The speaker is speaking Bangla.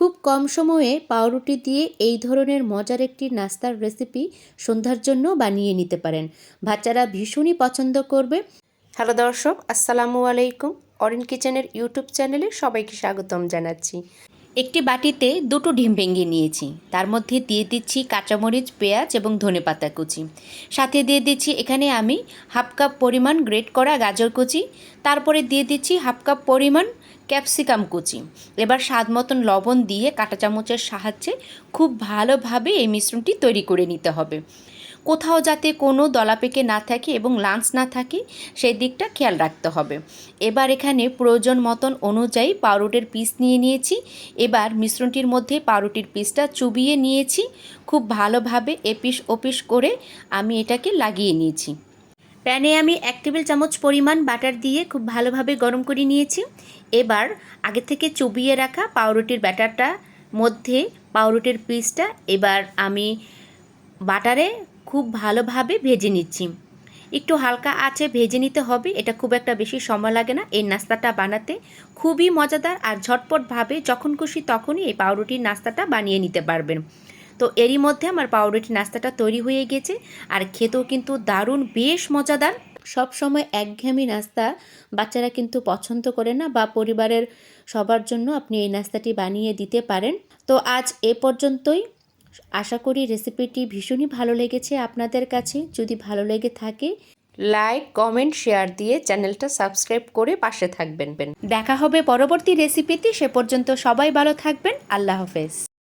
খুব কম সময়ে পাউরুটি দিয়ে এই ধরনের মজার একটি নাস্তার রেসিপি সন্ধ্যার জন্য বানিয়ে নিতে পারেন। বাচ্চারা ভীষণই পছন্দ করবে। হ্যালো দর্শক, আসসালামু আলাইকুম। অরিন কিচেনের ইউটিউব চ্যানেলে সবাইকে স্বাগতম জানাচ্ছি। একটি বাটিতে দুটো ডিম ভেঙে নিয়েছি। তার মধ্যে দিয়ে দিচ্ছি কাঁচামরিচ, পেঁয়াজ এবং ধনেপাতা কুচি। সাথে দিয়ে দিচ্ছি এখানে আমি হাফ কাপ পরিমাণ গ্রেট করা গাজর কুচি। তারপরে দিয়ে দিচ্ছি হাফ কাপ পরিমাণ ক্যাপসিকাম কুচি। এবার স্বাদ মতন লবণ দিয়ে কাঁটা চামচের সাহায্যে খুব ভালোভাবে এই মিশ্রণটি তৈরি করে নিতে হবে। কোথাও যাতে কোনো দলাপেকে না থাকে এবং লাঞ্চ না থাকে, সেই দিকটা খেয়াল রাখতে হবে। এবার এখানে প্রয়োজন মতন অনুযায়ী পাউরুটির পিস নিয়ে নিয়েছি। এবার মিশ্রণটির মধ্যে পাউরুটির পিসটা চুবিয়ে নিয়েছি। খুব ভালোভাবে এপিস ওপিস করে আমি এটাকে লাগিয়ে নিয়েছি। প্যানে আমি এক টেবিল চামচ পরিমাণ বাটার দিয়ে খুব ভালোভাবে গরম করে নিয়েছি। এবার আগে থেকে চুবিয়ে রাখা পাউরুটির ব্যাটারটা মধ্যে পাউরুটির পিসটা এবার আমি বাটারে খুব ভালোভাবে ভেজে নিচ্ছি। একটু হালকা আছে ভেজে নিতে হবে, এটা খুব একটা বেশি সময় লাগে না। এই নাস্তাটা বানাতে খুবই মজাদার আর ঝটপটভাবে যখন খুশি তখনই এই পাউরুটির নাস্তাটা বানিয়ে নিতে পারবেন। তো এরই মধ্যে আমার পাউরুটি নাস্তাটা তৈরি হয়ে গেছে আর খেতেও কিন্তু দারুণ, বেশ মজাদার। সব সময় একঘেয়েমি নাস্তা বাচ্চারা কিন্তু পছন্দ করে না বা পরিবারের সবার জন্য আপনি এই নাস্তাটি বানিয়ে দিতে পারেন। তো আজ এ পর্যন্তই। আশা করি রেসিপিটি ভীষণই ভালো লেগেছে আপনাদের কাছে। যদি ভালো লেগে থাকে লাইক কমেন্ট শেয়ার দিয়ে চ্যানেলটা সাবস্ক্রাইব করে পাশে থাকবেন। দেখা হবে পরবর্তী রেসিপিতে। সে পর্যন্ত সবাই ভালো থাকবেন। আল্লাহ হাফেজ।